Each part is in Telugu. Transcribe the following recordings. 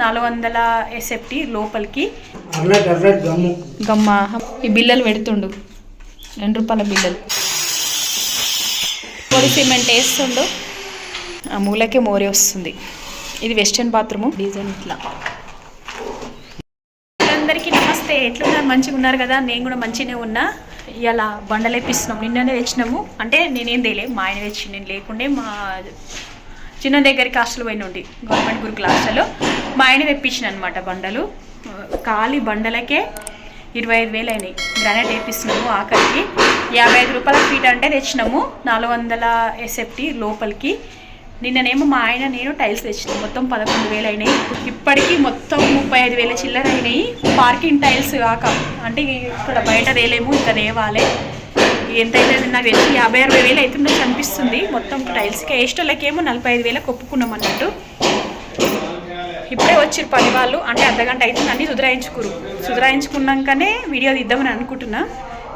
నాలుగు వందల ఎస్ఎఫ్టీ లోపలికి. గమ్ము ఈ బిల్లలు పెడుతుండు. రెండు రూపాయల బిల్లలు. పొడి సిమెంట్ వేస్తుండు. ఆ మూలకే మోరే వస్తుంది. ఇది వెస్టర్న్ బాత్రూమ్. డిజైన్ ఇట్లా. అందరికీ నమస్తే. ఎట్లున్నారు? మంచిగా ఉన్నారు కదా? నేను కూడా మంచిగానే ఉన్నా. ఇలా బండలు వేపిస్తున్నాం నిన్ననే తెచ్చినాము. అంటే నేనేం తేలే మా ఆయన తెచ్చి నేను లేకుండే మా చిన్న దగ్గరికి హాస్టల్ పోయిన ఉండి గవర్నమెంట్ గురుకుల హాస్టల్లో మా ఆయన తెప్పించిన అనమాట బండలు. ఖాళీ బండలకే ఇరవై ఐదు వేలు అయినాయి గ్రానైట్ వేపిస్తున్నాము ఆఖరికి. యాభై ఐదు రూపాయల ఫీట్ అంటే తెచ్చినాము. నాలుగు వందల ఎస్ఎఫ్టీ లోపలికి. నిన్ననేమో మా ఆయన నేను టైల్స్ తెచ్చినాం. మొత్తం పదకొండు వేలు అయినాయి ఇప్పటికీ మొత్తం ముప్పై ఐదు వేల చిల్లర అయినాయి పార్కింగ్ టైల్స్ కాక అంటే ఇక్కడ బయట తేలేము ఇంకా తేవాలి. ఎంత అయితే నాకు తెలిసి యాభై అరవై వేలు అవుతుండొచ్చు అనిపిస్తుంది. మొత్తం టైల్స్కి ఏస్టోళ్ళకేమో నలభై ఐదు వేలకు ఒప్పుకున్నాం అన్నట్టు ఇప్పుడే వచ్చారు పని వాళ్ళు అంటే అర్ధగంట అవుతుంది అన్ని సుధరాయించుకురు సుధరాయించుకున్నాకనే వీడియో తీద్దామని అనుకుంటున్నా.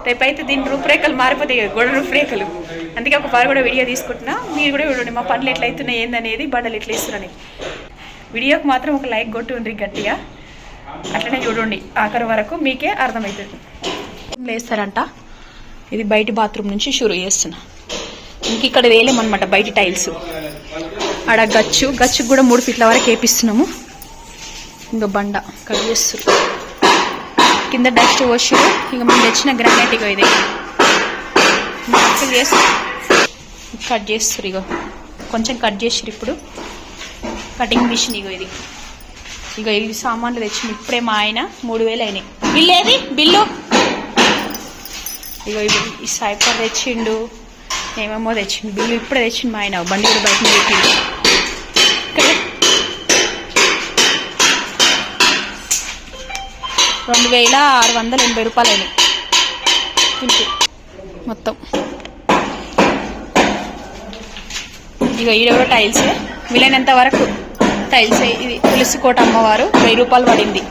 రేపైతే దీని రూపురేఖలు మారిపోతాయి గొడవ గోడ రూపురేఖలు. అందుకే ఒక పారు కూడా వీడియో తీసుకుంటున్నా. మీరు కూడా చూడండి మా పనులు ఎట్లా అవుతున్నాయి ఏందనేది బండలు ఎట్లా ఇస్తున్నాయి వీడియోకి మాత్రం ఒక లైక్ కొట్టుండ్రి గట్టిగా. అట్లనే చూడండి ఆఖరి వరకు మీకే అర్థమవుతుంది లేస్తారంట ఇది బయట బాత్రూమ్ నుంచి షురు చేస్తున్నా. ఇంక ఇక్కడ వేలేమన్నమాట బయట టైల్స్. ఆడ గచ్చు గచ్చుకు కూడా మూడు ఫీట్ల వరకు వేపిస్తున్నాము. ఇంకా బండ కట్ చేస్తారు కింద డస్ట్ పోసి ఇక మనం తెచ్చిన గ్రానైట్ ఇగో ఇది. కట్ చేసి కట్ చేస్తారు ఇగో. కొంచెం కట్ చేస్తారు ఇప్పుడు. కటింగ్ మిషన్ ఇగో ఇది. ఇగో ఇవి సామాన్లు తెచ్చిన ఇప్పుడే మా ఆయన మూడు వేలు అయినాయి. బిల్లు ఏది? బిల్లు? ఇగో ఈ సైపర్ తెచ్చిండు. ఏమేమో తెచ్చిండు. బిల్లు ఇప్పుడే తెచ్చిండు మా ఆయన. బండి కూడా బయట పెట్టిండు. రెండు వేల ఆరు వందల ఎనభై రూపాయలు అయినాయి మొత్తం. ఇక ఈడ కూడా టైల్స్ వీలైనంత వరకు టైల్స్ ఇది తులసికోట అమ్మవారు వెయ్యి రూపాయలు పడింది.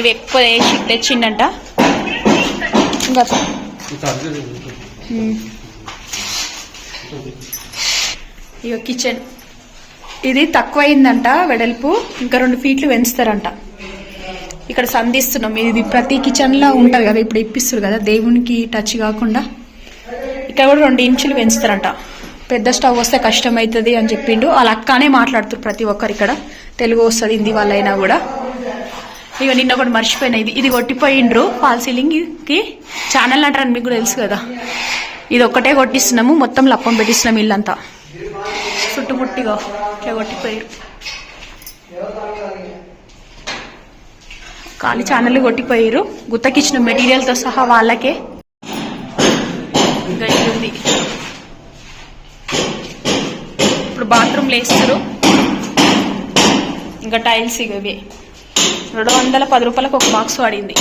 ఇవి ఎక్కువ వేసి తెచ్చిండంట. ఇంకా. ఇక కిచెన్ ఇది తక్కువ అయిందంట వెడల్పు. ఇంకా రెండు ఫీట్లు పెంచుతారంట. ఇక్కడ సంధిస్తున్నాం. ఇది ప్రతి కిచెన్లో ఉంటుంది కదా ఇప్పుడు ఇప్పిస్తారు కదా దేవునికి టచ్ కాకుండా. ఇక్కడ కూడా రెండు ఇంచులు పెంచుతారంట. పెద్ద స్టవ్ వస్తే కష్టం అవుతుంది అని చెప్పిండు. వాళ్ళ అక్కనే మాట్లాడుతారు ప్రతి ఒక్కరు ఇక్కడ. తెలుగు వస్తుంది హిందీ వాళ్ళైనా కూడా. ఇక నిన్న ఒకటి మర్చిపోయినా. ఇది ఇది కొట్టిపోయిండ్రు. ఫాల్ సీలింగ్కి ఛానల్ అంటారని మీకు కూడా తెలుసు కదా. ఇది ఒక్కటే కొట్టిస్తున్నాము. మొత్తం లప్పం పెట్టిస్తున్నాం ఇల్లంతా. చుట్టుముట్టిగా ఇట్లా కొట్టిపోయారు ఖాళీ ఛానల్ కొట్టిపోయారు గుత్తకిచ్చిన మెటీరియల్తో సహా వాళ్ళకే ఇంకా ఉంది. ఇప్పుడు బాత్రూమ్లు వేస్తారు. ఇంకా టైల్స్ ఇవి. రెండు వందల పది రూపాయలకు ఒక బాక్స్ పడింది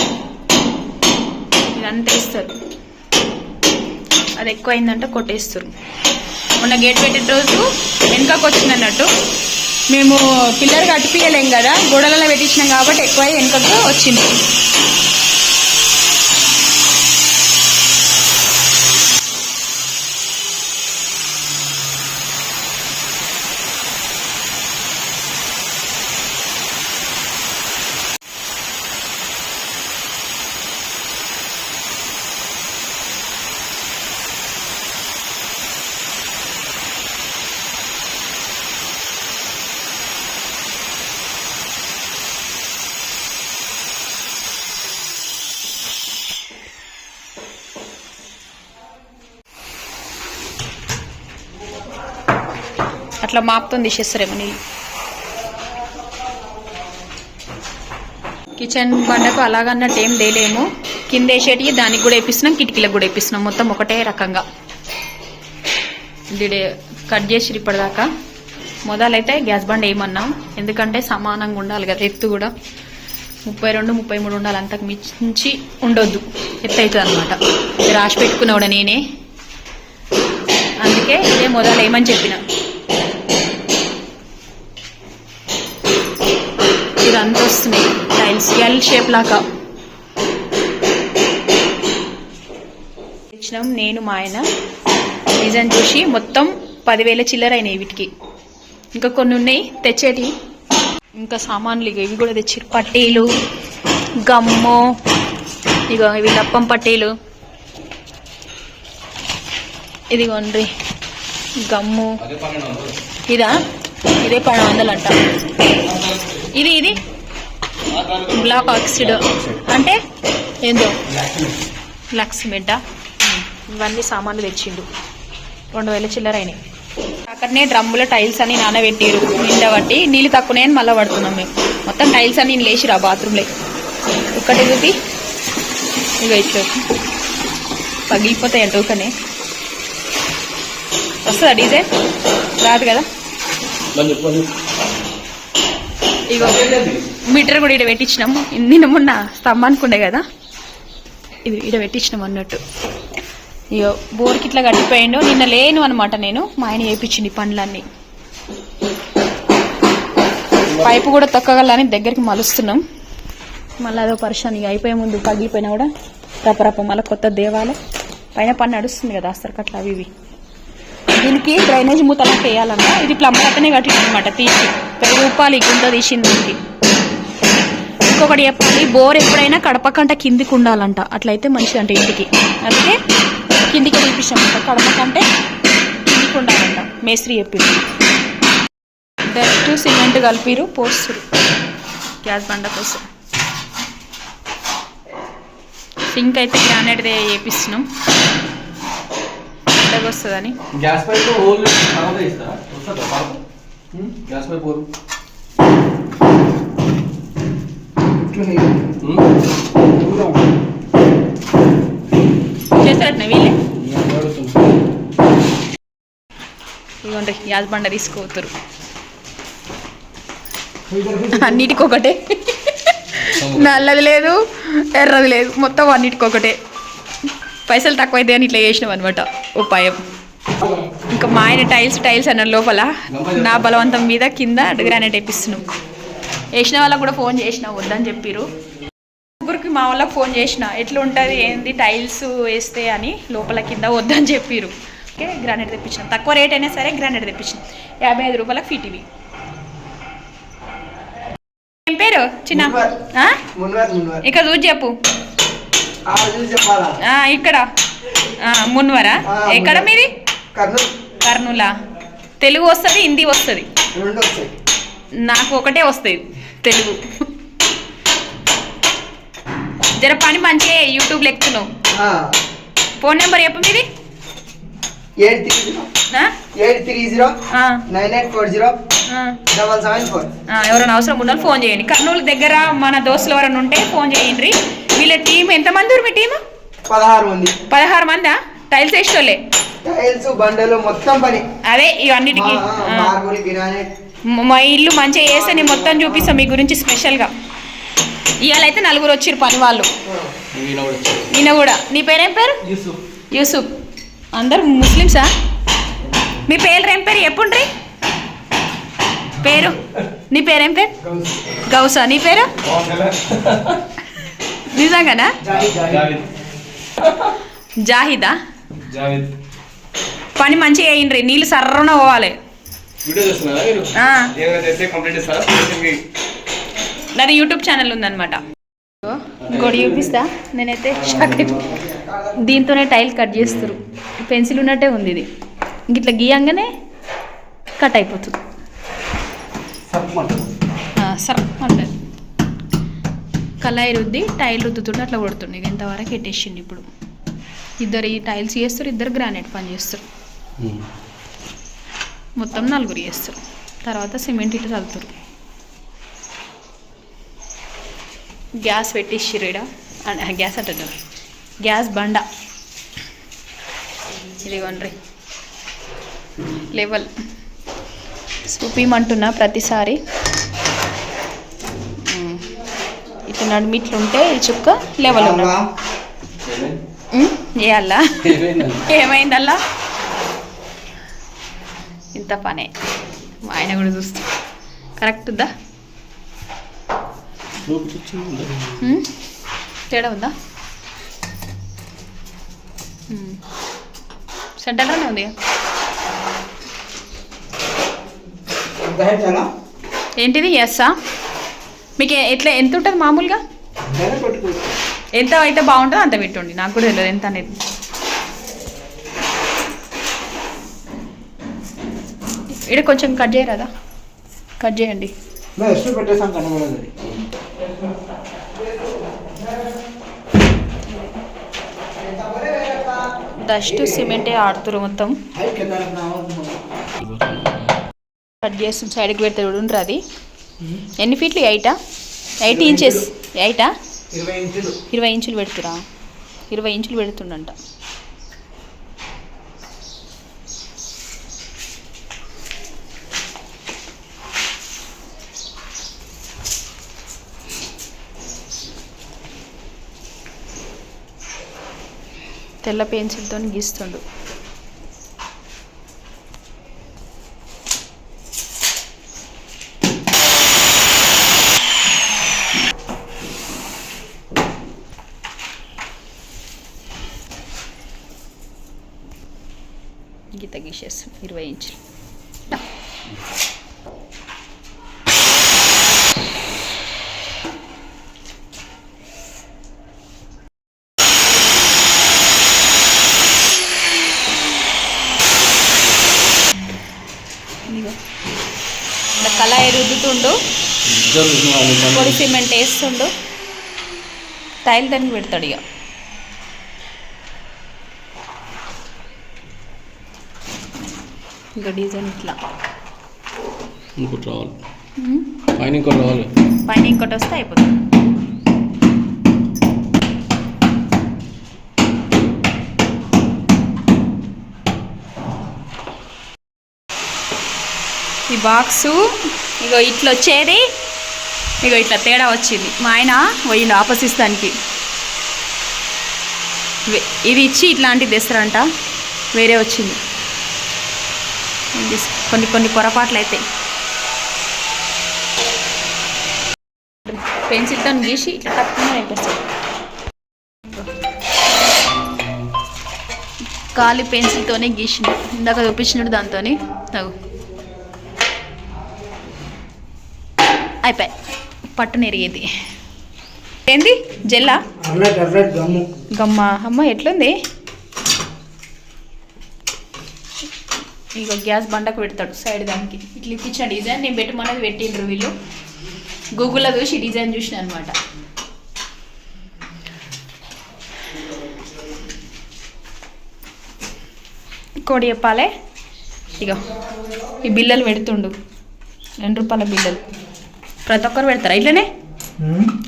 ఇదంతా ఇస్తారు. అది ఎక్కువ అయిందంటే కొట్టేస్తారు. మొన్న గేట్ పెట్టిన రోజు వెనుకకు వచ్చింది అన్నట్టు మేము పిల్లర్ కట్టిపియలేం కదా గోడలలో పెట్టించినాం కాబట్టి ఎక్కువ వెనుకకు వచ్చింది. అట్లా మాపుతో తీసేస్తారేమో నీళ్ళు. కిచెన్ బండకు అలాగన్నట్టు ఏం తేలేము. కింద వేసేటివి దానికి కూడా వేపిస్తున్నాం కిటికీలకు కూడా వేపిస్తున్నాం. మొత్తం ఒకటే రకంగా. ఇది కట్ చేసి ఇప్పటిదాకా. మొదలైతే గ్యాస్ బండ్ వేయమన్నాం. ఎందుకంటే సమానంగా ఉండాలి కదా ఎత్తు కూడా. ముప్పై రెండు ముప్పై మూడు ఉండాలి. అంతకు మించి ఉండొద్దు. ఎత్తు అవుతుంది అనమాట రాసి పెట్టుకున్నాడు నేనే. అందుకే ఇదే మొదలు వేయమని చెప్పిన. ఇదంతా వస్తున్నాయి టైల్స్ ఎల్ షేప్ లాగా. తెచ్చినాం నేను మా ఆయన డిజైన్ చూసి మొత్తం పదివేల చిల్లర అయినాయి వీటికి. ఇంకా కొన్ని ఉన్నాయి తెచ్చేటి ఇంకా సామాన్లు ఇక ఇవి కూడా తెచ్చారు పట్టీలు గమ్ము ఇక ఇవి లప్పం పట్టీలు. ఇదిగోండ్రి గమ్ము. ఇదా? ఇదే పన్నెండు వందలు అంట. ఇది ఇది? Black oxide. అంటే ఏందో? లక్స్ మెడ్డ ఇవన్నీ సామాన్లు తెచ్చిండు. రెండు వేల చిల్లర అయినాయి. అక్కడనే డ్రమ్ముల టైల్స్ అని నానబెట్టిరు నిండా బట్టి నీళ్ళు తక్కువనే అని మళ్ళీ పడుతున్నాం మేము. మొత్తం టైల్స్ అని నేను లేచిరా బాత్రూంలో. ఒక్కటి చూపి. ఇక ఇచ్చు పగిలిపోతాయి అంట ఊకనే. వస్తుందా డీజే? రాదు కదా? ఇగో మీటర్ కూడా ఇక్కడ పెట్టించినాము నిన్న మొన్న స్తంభానికి ఉండే కదా ఇది ఇక్కడ పెట్టించినాం అన్నట్టు. ఇగో బోర్కి ఇట్లా గడిపోయిండు నిన్న లేను అనమాట నేను. మా ఆయన వేయించింది ఈ పనులన్నీ. పైపు కూడా తొక్కగలని దగ్గరికి మలుస్తున్నాం. మళ్ళీ అదో పరిశాన్ ఇక అయిపోయే ముందు పగిలిపోయినా కూడా రపరప మళ్ళీ కొత్త దేవాలయం. పైన పని నడుస్తుంది కదా అసలు అస్తరకట్ల అవి ఇవి. దీనికి డ్రైనేజ్ మూతలా వేయాలన్నా ఇది ప్లంబర్ అతనే కట్టింది అనమాట తీసి రూపాయలు గుంత తీసింది దీనికి. ఇంకొకటి చెప్పాలి బోర్ ఎప్పుడైనా కడప కంట కిందికి ఉండాలంట అట్లయితే మంచిది అంటే ఇంటికి. అందుకే కిందికి తీపిస్తామంట కడప కంటే కిందికి ఉండాలంట మేస్త్రి చెప్పింది. డైరెక్ట్ సిమెంట్ కలిపిరు పోస్తురు. గ్యాస్ బండ కోసం సింక్ అయితే గ్రానైట్దే చేపిస్తున్నాం వస్తుందని గ్యాస్ పైప్ హోల్ తర్వాత ఇస్తారా వస్తుందా గ్యాస్ పైప్ హోల్. చేస్తారట వీళ్ళే? ఇదిగోండి అన్నిటికి ఒకటే నల్లది లేదు ఎర్రది లేదు. మొత్తం అన్నిటికి ఒకటే పైసలు తక్కువైతే అని ఇట్లా చేసినాం అనమాట ఉపాయం. ఇంకా మా ఆయన టైల్స్ టైల్స్ అన్న లోపల నా బలవంతం మీద కింద గ్రానైట్ వేపిస్తున్నాం. వేసిన వాళ్ళకి కూడా ఫోన్ చేసిన వద్దని చెప్పిరు ముగ్గురికి మా వాళ్ళకి ఫోన్ చేసిన ఎట్లా ఉంటుంది ఏంది టైల్స్ వేస్తే అని లోపల కింద వద్దని చెప్పిరు ఓకే గ్రానైట్ తెప్పించినాం. తక్కువ రేట్ అయినా సరే గ్రానైట్ తెప్పించినాం. యాభై ఐదు రూపాయలకు ఫీట్ ఇవి ఏం పేరు చిన్న? ఇక్కడ చూసి చెప్పు. ఇక్కడ. మున్వరా? ఎక్కడ. మీది? కర్నూలు. కర్నూలా? తెలుగు వస్తుంది హిందీ వస్తుంది? నాకు ఒకటే వస్తుంది తెలుగు. జర పని మంచిగా యూట్యూబ్లో ఎక్కుతున్నావు ఆ, ఫోన్ నెంబర్ చెప్పు మీది. Eight three zero? Eight three zero. Nine eight four zero. Double seven four. ఎవరైనా అవసరం ఉన్న ఫోన్ చేయండి. కర్నూలు దగ్గర మన దోస్తులు ఎవరైనా ఉంటే ఫోన్ చేయండి. వీళ్ళ టీం ఎంతమంది మీ టీం పదహారు మంది. పదహారు మందా? టైల్స్ వేసేటోళ్ళే. టైల్స్ బండలు మొత్తం పని. అదే ఇవన్నిటికి ఆ. మార్బుల్ గ్రానైట్ మ- ఇల్లు మంచిగా చేస్తే నేను మొత్తం చూపిస్తాను మీ గురించి స్పెషల్గా. ఇవాళైతే నలుగురు వచ్చిర్రు పని వాళ్ళు. ఈయన కూడా నీ పేరేం పేరు? యూసుఫ్. యూసుఫ్. అందరు ముస్లిమ్సా? మీ పేరు ఏం పేరు? చెప్పుండ్రి పేరు? నీ పేరేం పేరు? గౌసా. నీ పేరు? నిజంగానా? జాహిదా. పని మంచిగా వేయండి నీళ్ళు సర్రన పోవాలి. నాది యూట్యూబ్ ఛానల్ ఉందన్నమాట. ఇంకోటి చూపిస్తా. నేనైతే షాక్ దీంతోనే టైల్ కట్ చేస్తారు పెన్సిల్ ఉన్నట్టే ఉంది ఇది. ఇంక ఇట్లా గీయంగానే కట్ అయిపోతుంది. సర్ ఉంటుంది కళాయి రుద్ది టైల్ రుద్దుతుంటే అట్లా కొడుతుండే. ఇంతవరకు ఎట్టేసిండు ఇప్పుడు. ఇద్దరు ఈ టైల్స్ చేస్తారు ఇద్దరు గ్రానైట్ పని చేస్తారు. మొత్తం నలుగురు చేస్తారు. తర్వాత సిమెంట్ ఇట్లా చల్లుతారు. గ్యాస్ పెట్టిచ్చిర్రు ఈడ. అన్- గ్యాస్ అంటున్నారు గ్యాస్ బండ. ఇదిగోండ్రి లెవెల్. చూపిమంటున్నా ప్రతిసారి. ఇట్లా ఉంటే ఈ చుక్క లెవెల్ చేయాలా ఏమైందల్లా? ఇంత పనే. ఆయన కూడా చూస్తా. కరెక్ట్ ఉందా? తేడా ఉందా. సెంటర్లోనే ఉంది ఏంటిది? ఎస్సా మీకు ఎట్లా ఎంత ఉంటుంది మామూలుగా ఎంత అయితే బాగుంటుందో అంత పెట్టుండి నాకు కూడా తెలియదు ఎంత అనేది. ఇక్కడ కొంచెం కట్ చేయరాదా కట్ చేయండి. డస్ట్ సిమెంటే ఆడుతురు మొత్తం. కట్ చేసి సైడ్కి పెడితే చూడండి అది ఎన్ని ఫీట్లు ఎయిటా ఎయిట్ ఇంచెస్. ఎయిటా ఇరవై ఇంచులు. ఇరవై ఇంచులు పెడుతురా? ఇరవై ఇంచులు పెడుతుండంట. తెల్ల పెన్సిల్తో గీస్తుండు గీత గీసేస్తుంది ఇరవై ఇంచులు కళాయి రుద్దుతుండు. పొడి సిమెంట్ వేస్తుండు. టైల్ దానికి పెడతాడు ఇక ఇంకా డిజైన్ ఇట్లా. ఇంకోటి రావాలి. పైన ఇంకోటి రావాలి. పైన ఇంకోటి వస్తే అయిపోతుంది. ఈ బాక్సు ఇగో ఇట్లా వచ్చేది ఇగో ఇట్లా తేడా వచ్చింది. మా ఆయన పోయిండు వే- ఇది ఇచ్చి ఇట్లాంటిది తెస్తారంట. వేరే వచ్చింది. కొన్ని కొన్ని పొరపాట్లు అయితే పెన్సిల్తో గీసి ఇట్లా టక్కున అయిపోతుంది ఖాళీ పెన్సిల్తోనే గీసిండు. ఇందాక చూపించినట్టు దాంతో అయిపోయి. పట్టు నెరిగేది ఏంది? జెల్లా? గమ్మ. అమ్మ ఎట్లుంది? ఇగో గ్యాస్ బండకు పెడతాడు సైడ్ దానికి. ఇట్లా ఇప్పించిన డిజైన్. నేను పెట్టమన్నది పెట్టిండ్రు వీళ్ళు. గూగుల్లో చూసి డిజైన్ చూసిన అనమాట కోడి చెప్పాలి? ఇగో ఈ బిల్లలు పెడుతుండు. రెండు రూపాయల బిల్లలు. ప్రతి ఒక్కరు పెడతారా? ఇట్లనే?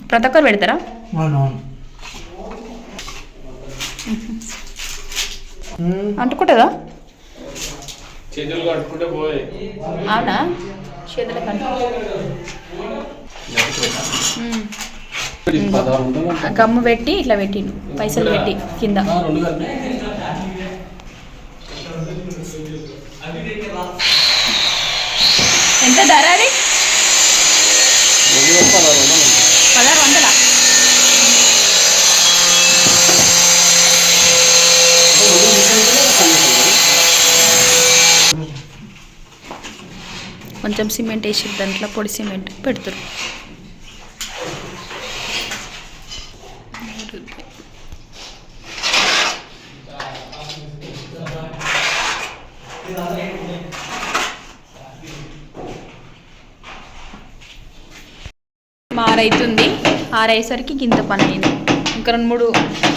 ప్రతి ఒక్కరు పెడతారా? అంటుకుంటుందా? చేతులు కట్టుకుంటే పోయి. అవునా చేతుల గమ్ము పెట్టి ఇట్లా పెట్టిండు. పైసలు పెట్టి కింద. ఆ, రెండు కలిపి ఎంత ధర అది రెండు వేల పదహారు వందలు ఉంటుంది. పదహారు వందల కొంచెం సిమెంట్ వేసి దాంట్లో పొడి సిమెంట్ పెడతారు ఆరైతుంది ఆరయ్యేసరికి గింత పని అయింది. ఇంకా రెండు మూడు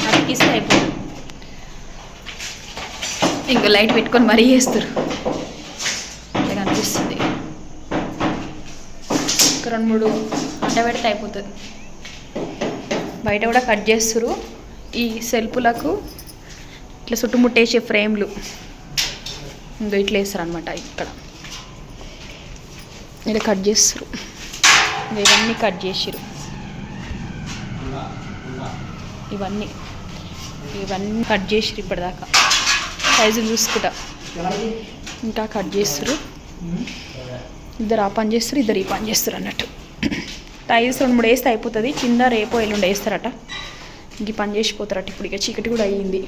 అతికిస్తే అయిపోతుంది. ఇంకా లైట్ పెట్టుకొని మరీ చేస్తారు ఇట్లా కనిపిస్తుంది ఇంకా రెండు మూడు అంట పెడితే అయిపోతుంది. బయట కూడా కట్ చేస్తురు ఈ సెల్పులకు ఇట్లా చుట్టుముట్టేసే ఫ్రేమ్లు. ఇంకా ఇట్లా వేస్తారు అనమాట ఇక్కడ ఇలా కట్ చేస్తారు ఇవన్నీ కట్ చేసిరు ఇవన్నీ. ఇవన్నీ కట్ చేసిరు ఇప్పటిదాకా. సైజులు చూసుకుంటా. ఇంకా కట్ చేస్తారు ఇద్దరు ఆ పని చేస్తారు ఇద్దరు ఈ పని చేస్తారు అన్నట్టు. టైల్స్ రెండు మూడు వేస్తే అయిపోతుంది. కింద రేపో ఎల్లుండి వేస్తారట. ఇంక పని చేసిపోతారట. ఇప్పుడు ఇక చీకటి కూడా అయ్యింది.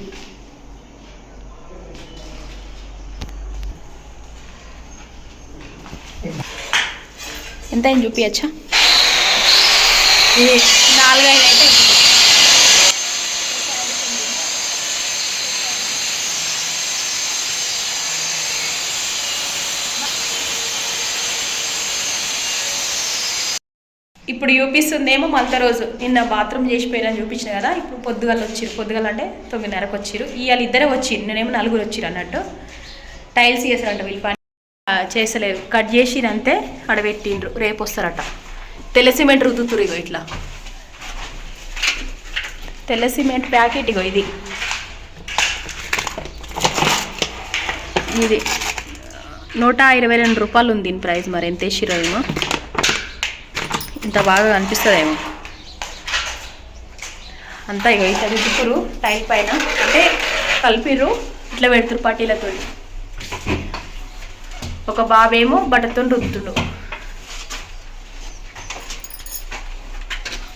ఎంత అయింది చూపించచ్చా నాలుగైదు. ఇప్పుడు చూపిస్తుందేమో మళ్ళీ రోజు. నిన్న బాత్రూమ్ చేసిపోయినా చూపించిన కదా ఇప్పుడు పొద్దుగాల వచ్చిరు పొద్దుగాల అంటే తొమ్మిదిన్నరకు వచ్చిరు ఇవాళ ఇద్దరే వచ్చిరు నేనేమో నలుగురు వచ్చిరు అన్నట్టు. టైల్స్ చేశారంట వీళ్ళు పని. చేసలేరు కట్ చేసిరంతే అక్కడ పెట్టిండ్రు. రేపు వస్తారట. తెల్ల సిమెంట్ రుద్దుతురు ఇగో ఇట్లా. తెల్ల సిమెంట్ ప్యాకెట్ ఇగో ఇది. ఇది. నూట ఇరవై రెండు రూపాయలు ఉంది దీని ప్రైస్ మరి. ఎంత వేసిరో ఏమో. ఇంత బాగా కనిపిస్తుందేమో. అంతా ఇగో ఇట్లా రుద్దుతురు టైల్ పైన. అంటే కలిపిర్రు ఇట్లా పెడుతురు పట్టీలతో ఒక బాబేమో బట్టతో రుద్దుతుండు.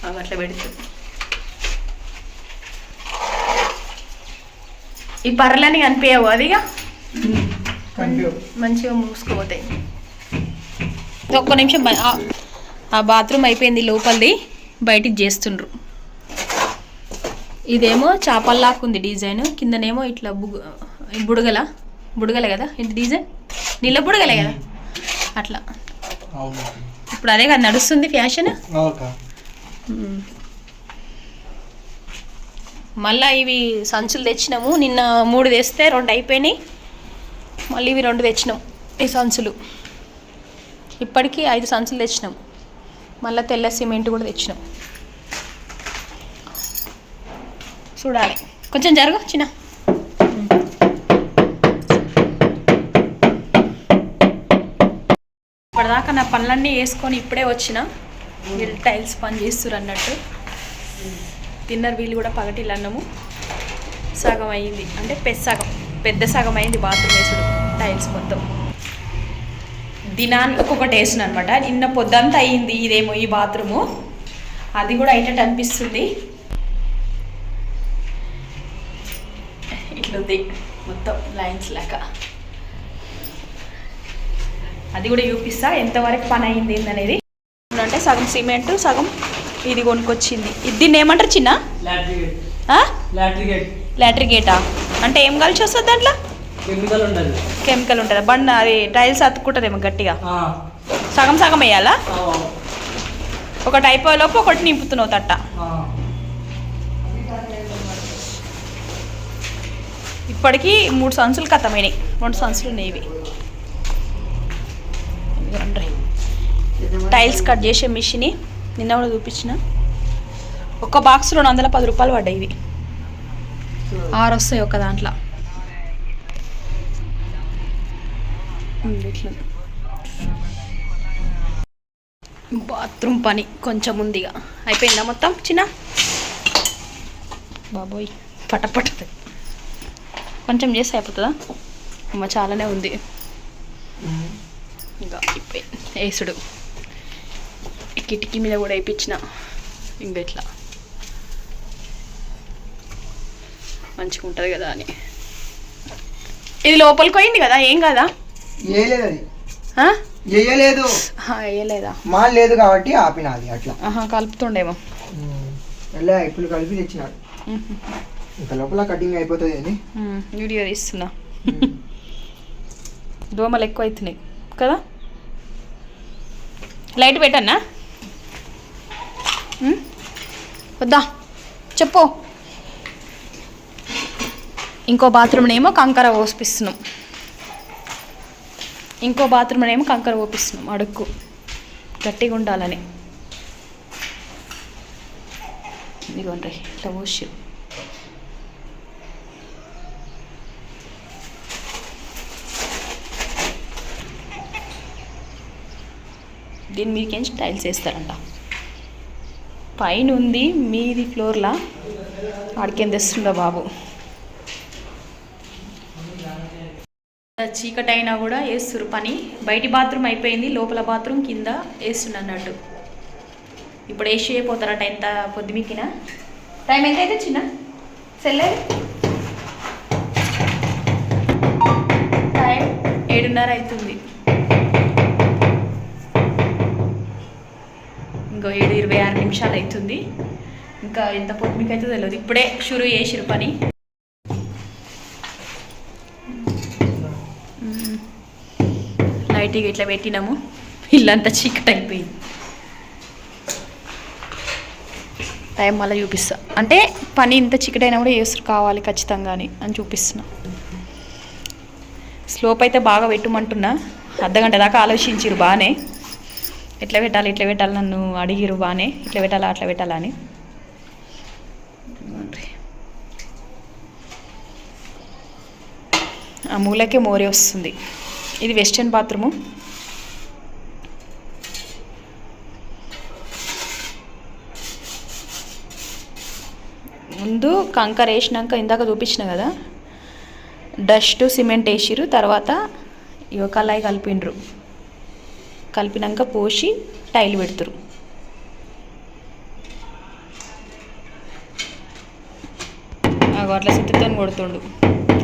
అవి అట్లా పెడుతుంది ఈ పర్రలని కనిపించవు అదిగా మంచిగా మూసుకోపోతాయి. ఒక్క నిమిషం బ- ఆ- బాత్రూమ్ అయిపోయింది లోపలిది బయటికి చేస్తుండ్రు. ఇదేమో చాపల్లాకుంది డిజైన్ కిందనేమో ఇట్లా బుగ బుడగల బుడగలే కదా ఇది డిజైన్? నీళ్ళ బుడగలే కదా? అట్లా. ఇప్పుడు అదే కదా నడుస్తుంది ఫ్యాషన్? మళ్ళీ ఇవి సంచులు తెచ్చినాము నిన్న మూడు తెస్తే రెండు అయిపోయినాయి. మళ్ళీ ఇవి రెండు తెచ్చినాం ఈ సంచులు. ఇప్పటికీ ఐదు సంచులు తెచ్చినాం. మళ్ళీ తెల్ల సిమెంట్ కూడా తెచ్చినాం. చూడాలి. కొంచెం జరుగు చిన్న. ఇప్పటిదాకా నా పనులన్నీ వేసుకొని ఇప్పుడే వచ్చిన. వీళ్ళు టైల్స్ పని చేస్తారు అన్నట్టు. తిన్నర్ వీళ్ళు కూడా పగటిల్లు అన్నము. సగం అయింది. అంటే పెద్ద సగం పెద్ద సగం అయింది బాత్రూమ్ వేసుడు టైల్స్ మొత్తం. దినాన్ని ఒక్కొక్కటి వేసిన అనమాట నిన్న పొద్దంతా అయింది ఇదేమో ఈ బాత్రూము. అది కూడా అయినట్టు అనిపిస్తుంది. ఇట్లుంది మొత్తం లైన్స్ లాగా అది కూడా చూపిస్తా ఎంతవరకు పని అయింది ఏందనేది. అంటే సగం సిమెంట్ సగం ఇది కొనుక్కొచ్చింది. ఇది దీన్ని ఏమంటారు చిన్న? లాటరీ గేటా? అంటే ఏం కలిసి వస్తుంది దాంట్లో? కెమికల్ కెమికల్ ఉంటుంది. బండ అది టైల్స్ అతుక్కుంటుందేమో గట్టిగా. సగం సగం వేయాలా? ఒకటి అయిపోయేలోపు ఒకటి నింపుతున్నావు తట్ట. ఇప్పటికీ మూడు సంచులు కథమైనాయి. రెండు సంచులు ఉన్నాయి ఇవి. టైల్స్ కట్ చేసే మిషన్ నిన్న కూడా చూపించిన. ఒక బాక్స్ రెండు వందల పది రూపాయలు పడ్డాయి ఇవి. ఆరు వస్తాయి ఒక దాంట్లో. ఇట్లా. బాత్రూమ్ పని కొంచెం ఉందిగా అయిపోయిందా మొత్తం? చిన్న? బాబోయ్ పటపట కొంచెం చేస్తే అయిపోతుందా? అమ్మ చాలానే ఉంది. ఇంకా అయిపోయింది వేసుడు కిటికీ మీద కూడా వేయించిన. ఇంకా ఇట్లా. మంచిగా ఉంటుంది కదా అని. ఇది లోపలికి పోయింది కదా? ఏం కదా? వేయలేదు అది? వేయలేదు వేయలేదా మాల్ లేదు కాబట్టి ఆపినది అట్లా. కలుపుతుండేమో. ఎలా ఇప్పుడు కలిపి తెచ్చినాడు. ఇంకా లోపల కటింగ్ అయిపోతుంది అని. వీడియో తీస్తున్నా. దోమలు ఎక్కువ అవుతున్నాయి కదా? లైట్ పెట్టన్నా? వద్దా? చెప్పు. ఇంకో బాత్రూమ్నేమో కంకర పోసిపిస్తున్నాం. ఇంకో బాత్రూమ్నేమో కంకర ఊపిస్తున్నాం అడుక్కు. గట్టిగా ఉండాలని. ఇదిగోండి ఇట్లా పోసి. దీని మీదకేంచి టైల్స్ వేస్తారంట? పైన ఉంది మీది ఫ్లోర్లా? ఆడికేం తెస్తుండో బాబు? చీకటి అయినా కూడా వేస్తురు పని. బయటి బాత్రూమ్ అయిపోయింది లోపల బాత్రూమ్ కింద వేస్తుండ అన్నట్టు ఇప్పుడు వేసి అయిపోతారట ఎంత పొద్దుమిక్కిన టైం ఎంత అయితే చిన్న సెల్లే టైం ఏడున్నర అవుతుంది ఇంకో ఏడు ఇరవై ఆరు నిమిషాలు అవుతుంది. ఇంకా ఎంత పొద్దుమికి అయితే తెలియదు ఇప్పుడే షురు చేసిరు పని. బయటికి ఇట్లా పెట్టినాము. ఇల్లంతా చీకటి అయిపోయింది. టైం మళ్ళీ చూపిస్తా. అంటే పని ఇంత చీకటైనా కూడా చేస్తారు కావాలి ఖచ్చితంగా అని అని చూపిస్తున్నా. స్లోప్ అయితే బాగా పెట్టమంటున్నా. అర్ధగంట దాకా ఆలోచించారు బాగానే ఎట్లా పెట్టాలి ఇట్లా పెట్టాలి నన్ను అడిగిరు బాగానే ఇట్లా పెట్టాలా అట్లా పెట్టాలా అని. ఆ మూలకే మోరే వస్తుంది. ఇది వెస్టర్న్ బాత్రూము. ముందు కంకర వేసినాక ఇందాక చూపించిన కదా డస్ట్ సిమెంట్ వేసిరు తర్వాత ఇవ కళాయి కలిపిండ్రు. కలిపినాక పోసి టైల్ పెడుతురు అగో అట్లా సిట్టుతో కొడుతుండు.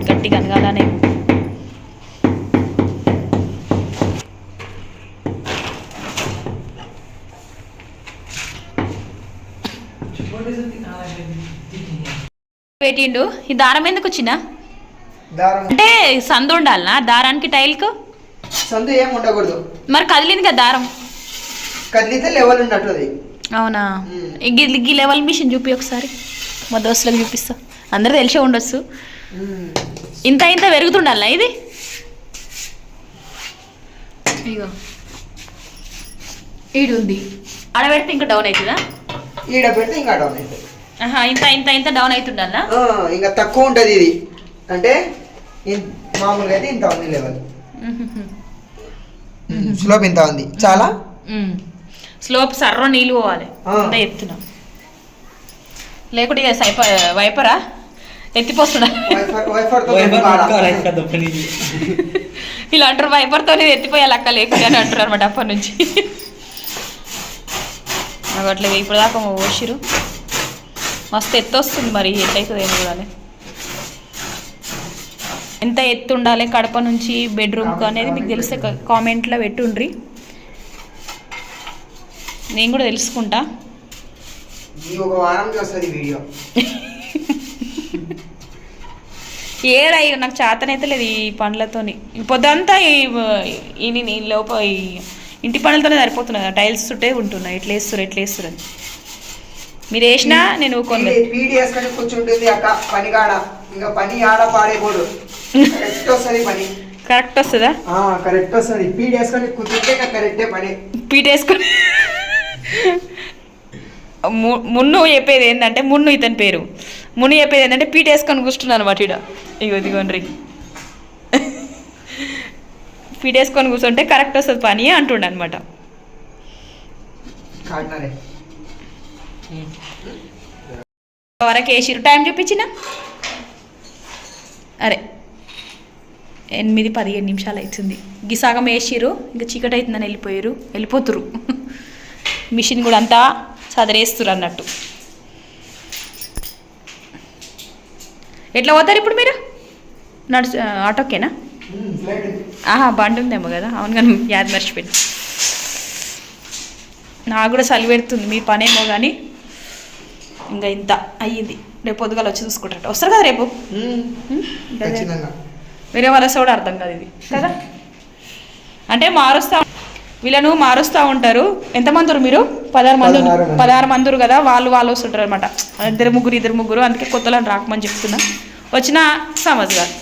గట్టిగా కనగాలనే పెట్టిండు. ఈ దారం ఎందుకు వచ్చిందా? దారం. అంటే సందు ఉండాలనా? దారానికి టైల్కు? సందు ఏం ఉండకూడదు. మరి కదిలింది కదా దారం. కదిలితే లెవెల్ ఉన్నట్టు అది. అవునా. ఈ లెవెల్ మిషన్ చూపి ఒకసారి. మా దోస్తులకు చూపిస్తా. అందరూ తెలిసే ఉండొచ్చు. ఇంత ఇంత పెరుగుతుండాలనా ఇది? ఇగో. ఈడు ఉంది ఆడ పెడితే ఇంకా డౌన్ అవుతుందా? ఈడ పెడితే ఇంకా డౌన్ అవుతుంది. ఇంత ఇంత ఇంత డౌన్ అవుతుండాలనా ఆ, ఇంకా తక్కువ ఉంటుంది ఇది. అంటే మామూలుగా అయితే ఇంత ఉంది లెవెల్ స్లోప్ ఇంత ఉంది. చాలా? స్లోప్ సర్ర నీళ్ళు పోవాలి. అంతా ఎత్తున లేకుంటే ఇక సైప వైపరా? ఎత్తిపోస్తున్నా. ఇలా అంటారు వైపర్తో ఎత్తిపోయాలి అక్క లేకుంటే అని అంటారు అనమాట అప్పటి నుంచి. అట్లా ఇప్పుడు దాకా పోసిరు మస్తు ఎత్తు వస్తుంది మరి ఎట్లయితుంది ఏమి చూడాలి. ఎంత ఎత్తు ఉండాలి కడప నుంచి బెడ్రూమ్కి అనేది మీకు తెలిస్తే కామెంట్లో పెట్టుండ్రి. నేను కూడా తెలుసుకుంటా. ఒక వారంకి వస్తుంది వీడియో. ఏడా నాకు చేతనైతే లేదు ఈ పండ్లతోని. ఈ పొద్దంతా ఈ లోప ఇంటి పనులతోనే సరిపోతున్నది. టైల్స్ చుట్టే ఉంటున్నాయి. ఎట్లా వేస్తారు ఎట్లా వేస్తారు అని. మీరు వేసినా నేను కొన్ని పీడిఎస్ కానీ కూర్చుంటుంది అక్క పని కాడ ఇంకా పని ఆడ పాడైపోదు కరెక్ట్ వస్తుంది పని. కరెక్ట్ వస్తుందా? కరెక్ట్ వస్తుంది. పీడిఎస్ కానీ కూర్చుంటే కరెక్టే పని. పీట వేసుకొని మున్ను చెప్పేది ఏంటంటే మున్ను ఇతని పేరు. మున్ను చెప్పేది ఏంటంటే పీట వేసుకొని కూర్చున్నాను అనమాట ఇడ ఇగో ఇదిగోండి పీట వేసుకొని కూర్చుంటే కరెక్ట్ వస్తుంది పని అంటుండ అనమాట వరకు వేసిరు టైం చూపించిన? అరే ఎనిమిది పదిహేను నిమిషాలు అవుతుంది. గిసాగం వేసిరు ఇంకా చీకటి అవుతుందని వెళ్ళిపోయారు. వెళ్ళిపోతురు మిషన్ కూడా అంతా సదరేస్తురు అన్నట్టు. ఎట్లా పోతారు ఇప్పుడు మీరు? నడుచు ఆటోకేనా? ఆహా బండి ఉందేమో కదా. అవును కానీ యాద్ మర్చిపోయింది నాకు కూడా చలి పెడుతుంది. మీ పనేమో కానీ. ఇంకా ఇంత అయ్యింది. రేపు పొద్దుగాల వచ్చి చూసుకుంటారట. వస్తారు కదా రేపు? వేరే వాళ్ళ కూడా అర్థం కాదు ఇది. కదా? అంటే మారుస్తా వీళ్ళను మారుస్తూ ఉంటారు. ఎంతమంది ఉన్నారు మీరు? పదహారు మంది. పదహారు మంది. కదా? వాళ్ళు వాళ్ళు వస్తుంటారు అనమాట ఇద్దరు ముగ్గురు ఇద్దరు ముగ్గురు. అందుకే కొత్తలను రాకమని చెప్తున్నా. వచ్చిన సమజ్ కాదు